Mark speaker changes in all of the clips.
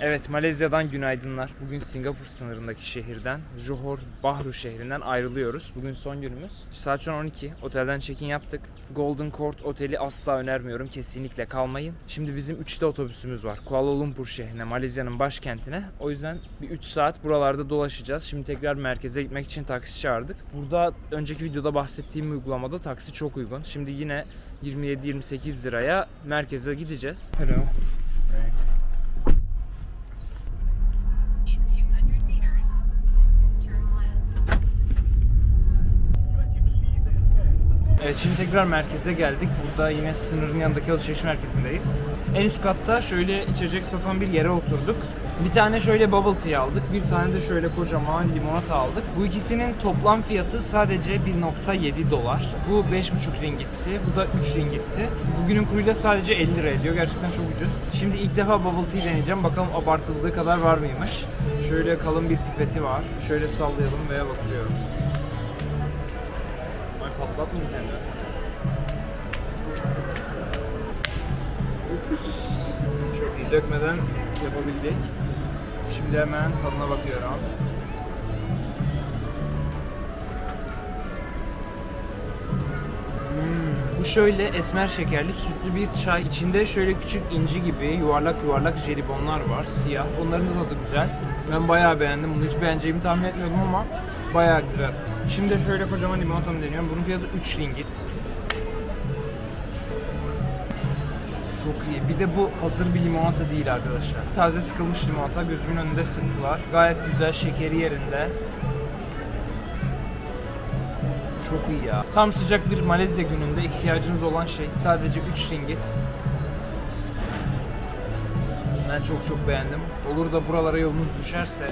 Speaker 1: Evet Malezya'dan günaydınlar. Bugün Singapur sınırındaki şehirden Johor Bahru şehrinden ayrılıyoruz. Bugün son günümüz. Saat şu an 12. Otelden check-in yaptık. Golden Court Oteli asla önermiyorum. Kesinlikle kalmayın. Şimdi bizim 3'te otobüsümüz var. Kuala Lumpur şehrine, Malezya'nın başkentine. O yüzden bir 3 saat buralarda dolaşacağız. Şimdi tekrar merkeze gitmek için taksi çağırdık. Burada önceki videoda bahsettiğim uygulamada taksi çok uygun. Şimdi yine 27-28 liraya merkeze gideceğiz. Hello.
Speaker 2: In
Speaker 1: Evet şimdi tekrar merkeze geldik. Burada yine sınırın yanındaki alışveriş merkezindeyiz. En üst katta şöyle içecek satan bir yere oturduk. Bir tane şöyle bubble tea aldık. Bir tane de şöyle kocaman limonata aldık. Bu ikisinin toplam fiyatı sadece 1.7 dolar. Bu 5.5 ringitti. Bu da 3 ringitti. Bugünün kuruyla sadece 50 lira ediyor. Gerçekten çok ucuz. Şimdi ilk defa bubble tea deneyeceğim. Bakalım abartıldığı kadar var mıymış. Şöyle kalın bir pipeti var. Şöyle sallayalım veya batırıyorum. Ay patlatmayayım kendimi. Çok iyi dökmeden yapabildik. Şimdi hemen tadına bakıyorum. Hmm, Bu şöyle esmer şekerli sütlü bir çay. İçinde şöyle küçük inci gibi yuvarlak yuvarlak jelibonlar var. Siyah. Onların da tadı güzel. Ben bayağı beğendim. Bunu hiç beğeneceğimi tahmin etmiyordum ama bayağı güzel. Şimdi şöyle kocaman limonatamı deniyorum. Bunun fiyatı 3 ringgit. Çok iyi. Bir de bu hazır bir limonata değil arkadaşlar. Taze sıkılmış limonata gözümün önünde sıktılar. Gayet güzel, şekeri yerinde. Çok iyi ya. Tam sıcak bir Malezya gününde ihtiyacınız olan şey sadece 3 ringgit. Ben çok çok beğendim. Olur da buralara yolunuz düşerse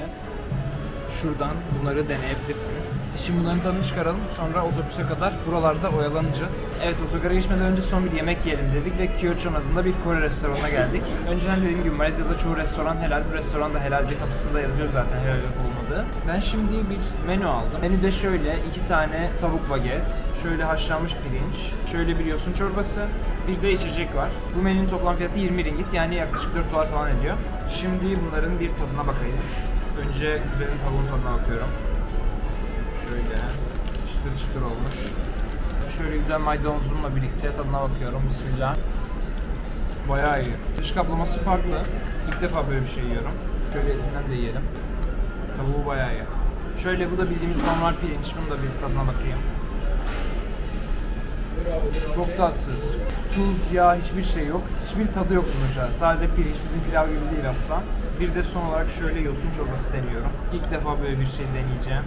Speaker 1: şuradan bunları deneyebilirsiniz. Şimdi bunların tadını çıkaralım. Sonra otobüse kadar buralarda oyalanacağız. Evet otogara geçmeden önce son bir yemek yiyelim dedik ve Kyochon adında bir Kore restoranına geldik. Önceden dediğim gibi Malezya'da çoğu restoran helal. Bu restoran da helaldi. Kapısında yazıyor zaten helal olmadığı. Ben şimdi bir menü aldım. Menüde şöyle iki tane tavuk baget, şöyle haşlanmış pirinç, şöyle bir yosun çorbası, bir de içecek var. Bu menünün toplam fiyatı 20 ringgit yani yaklaşık 4 dolar falan ediyor. Şimdi bunların bir tadına bakayım. Önce güzelin tavuğun tadına bakıyorum. Şöyle çıtır çıtır olmuş. Şöyle güzel maydanozumla birlikte tadına bakıyorum. Bismillah. Bayağı iyi. Dış kaplaması farklı. İlk defa böyle bir şey yiyorum. Şöyle etinden de yiyelim. Tavuğu bayağı iyi. Şöyle bu da bildiğimiz normal pirinç. Bunu da bir tadına bakayım. Çok tatsız. Tuz, yağ hiçbir şey yok. Hiçbir tadı yok bunun. Sadece pirinç bizim pilav gibi değil asla. Bir de son olarak şöyle yosun çorbası deniyorum. İlk defa böyle bir şey deneyeceğim.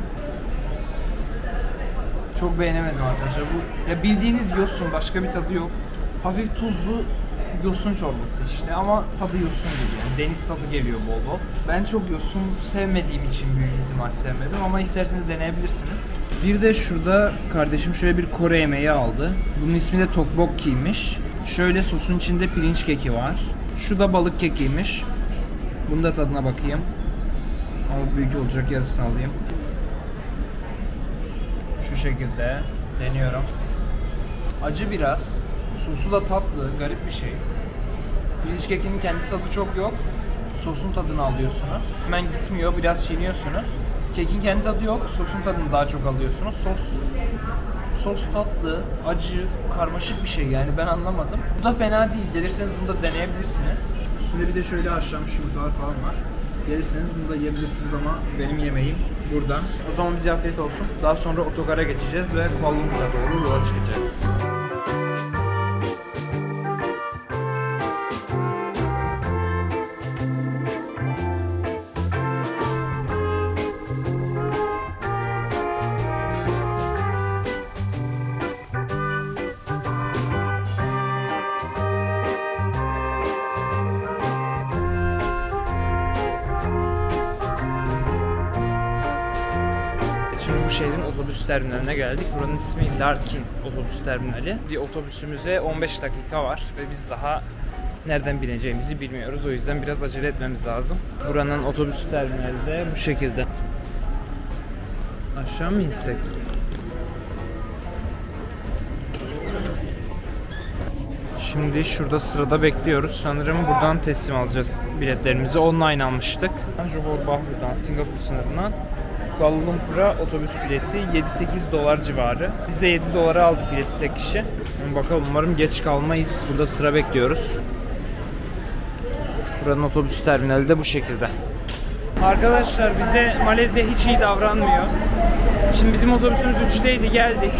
Speaker 1: Çok beğenemedim arkadaşlar. Bu ya bildiğiniz yosun başka bir tadı yok. Hafif tuzlu yosun çorbası işte ama tadı yosun gibi yani deniz tadı geliyor bol bol. Ben çok yosun sevmediğim için büyük ihtimal sevmedim ama isterseniz deneyebilirsiniz. Bir de şurada kardeşim şöyle bir Kore yemeği aldı. Bunun ismi de tteokbokki'ymiş. Şöyle sosun içinde pirinç keki var. Şu da balık kekiymiş. Bunun da tadına bakayım. Ama büyük olacak yarısını alayım. Şu şekilde deniyorum. Acı biraz. Sosu da tatlı, garip bir şey. Pirinç kekinin kendi tadı çok yok. Sosun tadını alıyorsunuz. Hemen gitmiyor, biraz çiğniyorsunuz. Kekin kendi tadı yok, sosun tadını daha çok alıyorsunuz. Sos sos tatlı, acı, karmaşık bir şey yani ben anlamadım. Bu da fena değil. Gelirseniz bunu da deneyebilirsiniz. Üstünde bir de şöyle haşlanmış yumurtalar falan var. Gelirseniz bunu da yiyebilirsiniz ama benim yemeğim burada. O zaman bize afiyet olsun. Daha sonra otogara geçeceğiz ve Kuala doğru yola çıkacağız. Terminaline geldik. Buranın ismi Larkin otobüs terminali. Bir otobüsümüze 15 dakika var ve biz daha nereden bineceğimizi bilmiyoruz. O yüzden biraz acele etmemiz lazım. Buranın otobüs terminali de bu şekilde. Aşağı mı insek? Şimdi şurada sırada bekliyoruz. Sanırım buradan teslim alacağız biletlerimizi. Online almıştık. Johor Bahru'dan, Singapur sınırından Kuala Lumpur'a otobüs bileti 7-8 dolar civarı. Biz de 7 dolara aldık bileti tek kişi. Bakalım umarım geç kalmayız. Burada sıra bekliyoruz. Buranın otobüs terminali de bu şekilde. Arkadaşlar bize Malezya hiç iyi davranmıyor. Şimdi bizim otobüsümüz 3'teydi geldik.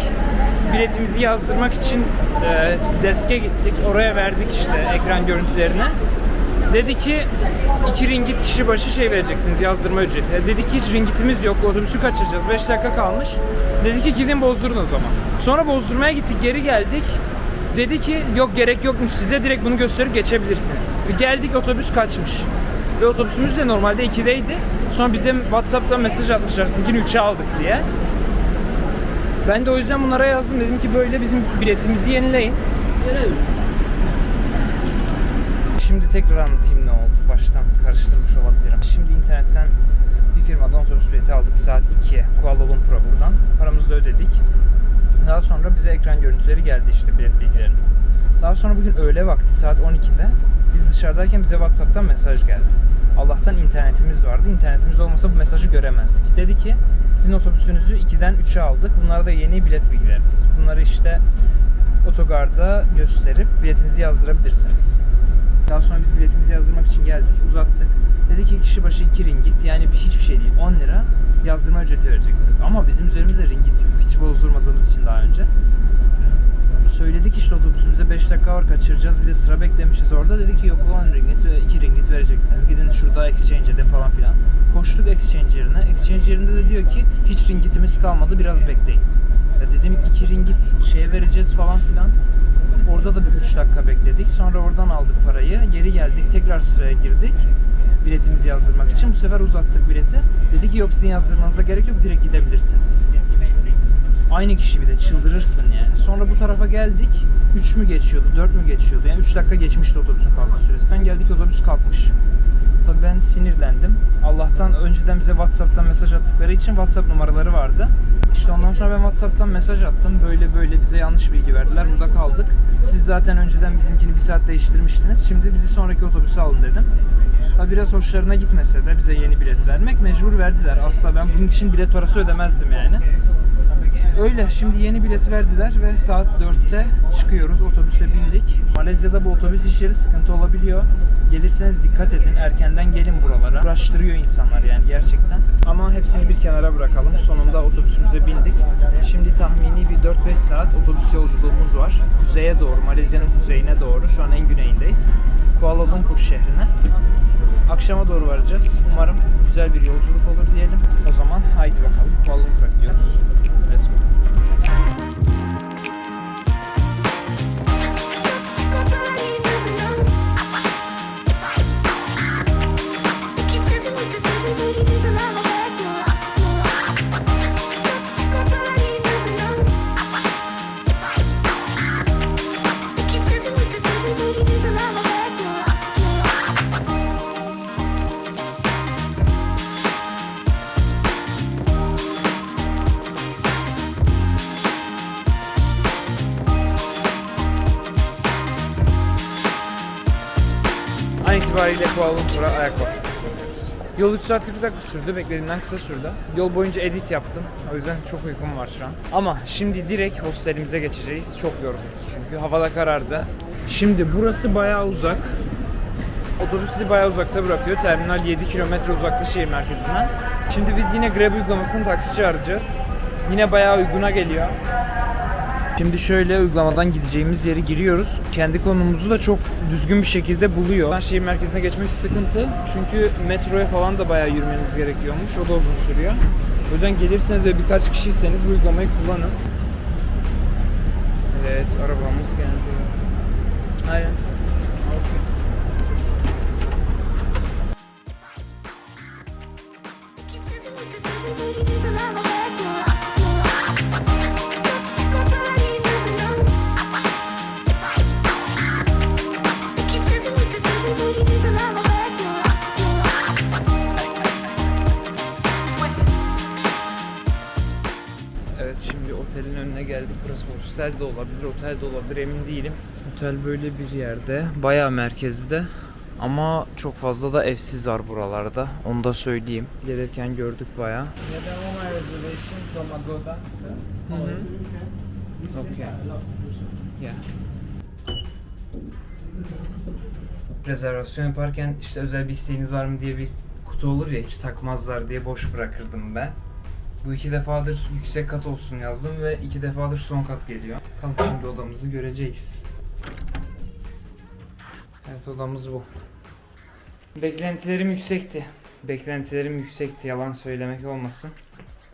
Speaker 1: Biletimizi yazdırmak için e, deske gittik. Oraya verdik işte ekran görüntülerini. Dedi ki 2 ringgit kişi başı şey vereceksiniz yazdırma ücreti. E, Dedik ki hiç ringgitimiz yok otobüsü kaçıracağız 5 dakika kalmış. Dedi ki gidin bozdurun o zaman. Sonra bozdurmaya gittik geri geldik. Dedi ki yok gerek yokmuş size direkt bunu gösterip geçebilirsiniz. Ve geldik otobüs kaçmış. Ve otobüsümüz de normalde 2'deydi. Sonra bize Whatsapp'tan mesaj atmışlar sizinkini 3'e aldık diye. Ben de o yüzden bunlara yazdım. Dedim ki böyle bizim biletimizi yenileyin. Şimdi tekrar anlatayım ne oldu. Baştan karıştırmış olabilirim. Şimdi internetten bir firmadan otobüs bileti aldık saat 2'ye Kuala Lumpur'a buradan. Paramızı da ödedik. Daha sonra bize ekran görüntüleri geldi işte bilet bilgilerini. Daha sonra bugün öğle vakti saat 12'de biz dışarıdayken bize WhatsApp'tan mesaj geldi. Allah'tan internetimiz vardı. İnternetimiz olmasa bu mesajı göremezdik. Dedi ki sizin otobüsünüzü 2'den 3'e aldık. Bunlar da yeni bilet bilgileriniz. Bunları işte otogarda gösterip biletinizi yazdırabilirsiniz. Daha sonra biz biletimizi yazdırmak için geldik, uzattık. Dedi ki kişi başı 2 ringgit yani bir- hiçbir şey değil 10 lira yazdırma ücreti vereceksiniz. Ama bizim üzerimizde ringgit yok. Hiç bozdurmadığımız için daha önce. Söyledik işte otobüsümüze 5 dakika var kaçıracağız bir de sıra beklemişiz orada. Dedi ki yok 10 ringgit ve 2 ringgit vereceksiniz. Gidin şurada exchange edin falan filan. Koştuk exchange yerine. Exchange yerinde de diyor ki hiç ringgitimiz kalmadı biraz bekleyin. Ya dedim 2 ringgit şeye vereceğiz falan filan. Orada da bir 3 dakika bekledik. Sonra oradan aldık parayı. Geri geldik. Tekrar sıraya girdik. Biletimizi yazdırmak için. Bu sefer uzattık bileti. Dedi ki yok sizin yazdırmanıza gerek yok. Direkt gidebilirsiniz. Aynı kişi bir de çıldırırsın yani. Sonra bu tarafa geldik. 3 mü geçiyordu, 4 mü geçiyordu? Yani 3 dakika geçmişti otobüsün kalkış süresinden. Geldik otobüs kalkmış. Tabii ben sinirlendim. Allah'tan önceden bize WhatsApp'tan mesaj attıkları için WhatsApp numaraları vardı. İşte ondan sonra ben WhatsApp'tan mesaj attım. Böyle böyle bize yanlış bilgi verdiler. Burada kaldık. Siz zaten önceden bizimkini bir saat değiştirmiştiniz. Şimdi bizi sonraki otobüse alın dedim. Ha biraz hoşlarına gitmese de bize yeni bilet vermek mecbur verdiler. Asla ben bunun için bilet parası ödemezdim yani. Öyle şimdi yeni bileti verdiler ve saat 4'te çıkıyoruz otobüse bindik. Malezya'da bu otobüs işleri sıkıntı olabiliyor. Gelirseniz dikkat edin erkenden gelin buralara. Uğraştırıyor insanlar yani gerçekten. Ama hepsini bir kenara bırakalım. Sonunda otobüsümüze bindik. Şimdi tahmini bir 4-5 saat otobüs yolculuğumuz var. Kuzeye doğru, Malezya'nın kuzeyine doğru. Şu an en güneyindeyiz. Kuala Lumpur şehrine. Akşama doğru varacağız. Umarım güzel bir yolculuk olur diyelim. O zaman haydi bakalım Kuala Lumpur'a gidiyoruz. Let's go. İtibariyle Kuala Lumpur'a ayak bastık. Yol 3 saat 40 dakika sürdü. Beklediğimden kısa sürdü. Yol boyunca edit yaptım. O yüzden çok uykum var şu an. Ama şimdi direkt hostelimize geçeceğiz. Çok yorgunuz çünkü havada karardı. Şimdi burası bayağı uzak. Otobüs sizi bayağı uzakta bırakıyor. Terminal 7 kilometre uzakta şehir merkezinden. Şimdi biz yine Grab uygulamasından taksi çağıracağız. Yine bayağı uyguna geliyor. Şimdi şöyle uygulamadan gideceğimiz yeri giriyoruz. Kendi konumumuzu da çok düzgün bir şekilde buluyor. Ben şehir merkezine geçmek sıkıntı. Çünkü metroya falan da bayağı yürümeniz gerekiyormuş. O da uzun sürüyor. O yüzden gelirseniz ve birkaç kişiyseniz bu uygulamayı kullanın. Evet, arabamız geldi. Aynen. Geldik. Burası hostel de olabilir, otel de olabilir emin değilim. Otel böyle bir yerde, bayağı merkezde. Ama çok fazla da evsiz var buralarda. Onu da söyleyeyim. Gelirken gördük bayağı. Okay. Yeah. Rezervasyon yaparken işte özel bir isteğiniz var mı diye bir kutu olur ya hiç takmazlar diye boş bırakırdım ben. Bu iki defadır yüksek kat olsun yazdım ve iki defadır son kat geliyor. Bakalım şimdi odamızı göreceğiz. Evet odamız bu. Beklentilerim yüksekti. Beklentilerim yüksekti yalan söylemek olmasın.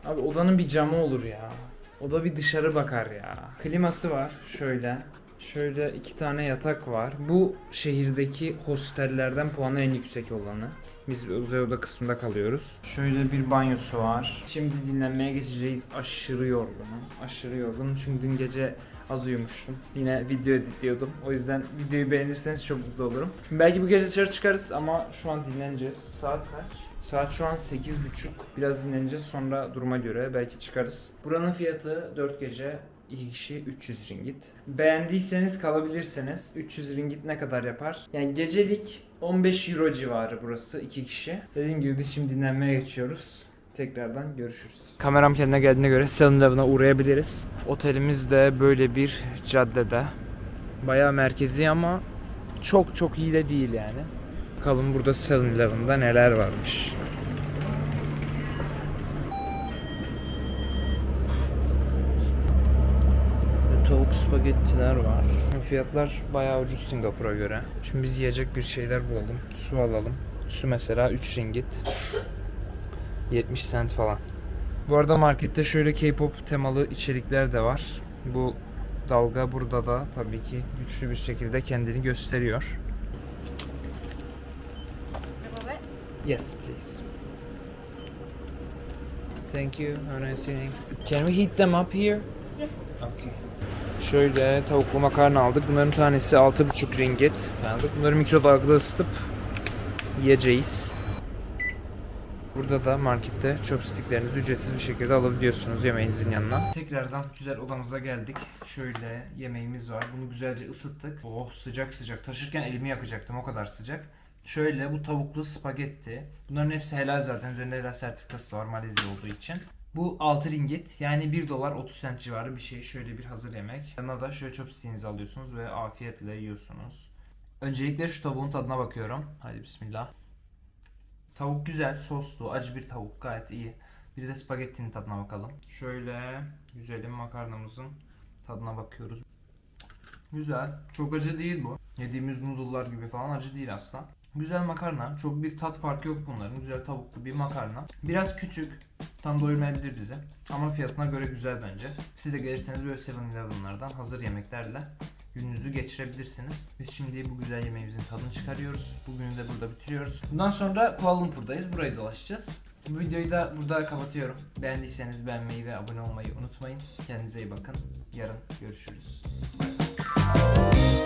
Speaker 1: Abi odanın bir camı olur ya. Oda bir dışarı bakar ya. Kliması var şöyle. Şöyle iki tane yatak var. Bu şehirdeki hostellerden puanı en yüksek olanı. Biz özel oda kısmında kalıyoruz. Şöyle bir banyosu var. Şimdi dinlenmeye geçeceğiz. Aşırı yorgunum. Aşırı yorgunum çünkü dün gece az uyumuştum. Yine video editliyordum. O yüzden videoyu beğenirseniz çok mutlu olurum. Belki bu gece dışarı çıkarız ama şu an dinleneceğiz. Saat kaç? Saat şu an 8.30. Biraz dinleneceğiz sonra duruma göre belki çıkarız. Buranın fiyatı 4 gece 2 kişi 300 ringgit. Beğendiyseniz kalabilirsiniz. 300 ringgit ne kadar yapar? Yani gecelik 15 euro civarı burası 2 kişi. Dediğim gibi biz şimdi dinlenmeye geçiyoruz. Tekrardan görüşürüz. Kameram kendine geldiğine göre 7-Eleven'a uğrayabiliriz. Otelimiz de böyle bir caddede. Bayağı merkezi ama çok çok iyi de değil yani. Bakalım burada 7-Eleven'da neler varmış. Tavuk spagettiler var. Fiyatlar bayağı ucuz Singapur'a göre. Şimdi biz yiyecek bir şeyler bulalım. Su alalım. Su mesela 3 ringgit. 70 cent falan. Bu arada markette şöyle K-pop temalı içerikler de var. Bu dalga burada da tabii ki güçlü bir şekilde kendini gösteriyor. Yes, please. Thank you. Have a nice evening. Can we heat them up here?
Speaker 2: Yes.
Speaker 1: Okay. Şöyle tavuklu makarna aldık. Bunların tanesi 6,5 ringgit. Aldık. Bunları mikrodalgada ısıtıp yiyeceğiz. Burada da markette chopsticklerinizi ücretsiz bir şekilde alabiliyorsunuz yemeğinizin yanına. Tekrardan güzel odamıza geldik. Şöyle yemeğimiz var. Bunu güzelce ısıttık. Oh sıcak sıcak. Taşırken elimi yakacaktım o kadar sıcak. Şöyle bu tavuklu spagetti. Bunların hepsi helal zaten. Üzerinde helal sertifikası var Malezya olduğu için. Bu 6 ringgit yani 1 dolar 30 cent civarı bir şey. Şöyle bir hazır yemek. Yanına da şöyle chopstick'inizi alıyorsunuz ve afiyetle yiyorsunuz. Öncelikle şu tavuğun tadına bakıyorum. Hadi bismillah. Tavuk güzel, soslu, acı bir tavuk gayet iyi. Bir de spagettinin tadına bakalım. Şöyle güzelim makarnamızın tadına bakıyoruz. Güzel. Çok acı değil bu. Yediğimiz noodle'lar gibi falan acı değil asla. Güzel makarna. Çok bir tat farkı yok bunların. Güzel tavuklu bir makarna. Biraz küçük. Tam doyurmayabilir bizi. Ama fiyatına göre güzel bence. Siz de gelirseniz böyle 7-Eleven'lardan hazır yemeklerle gününüzü geçirebilirsiniz. Biz şimdi bu güzel yemeğimizin tadını çıkarıyoruz. Bugünü de burada bitiriyoruz. Bundan sonra Kuala Lumpur'dayız. Burayı dolaşacağız. Bu videoyu da burada kapatıyorum. Beğendiyseniz beğenmeyi ve abone olmayı unutmayın. Kendinize iyi bakın. Yarın görüşürüz. Bye.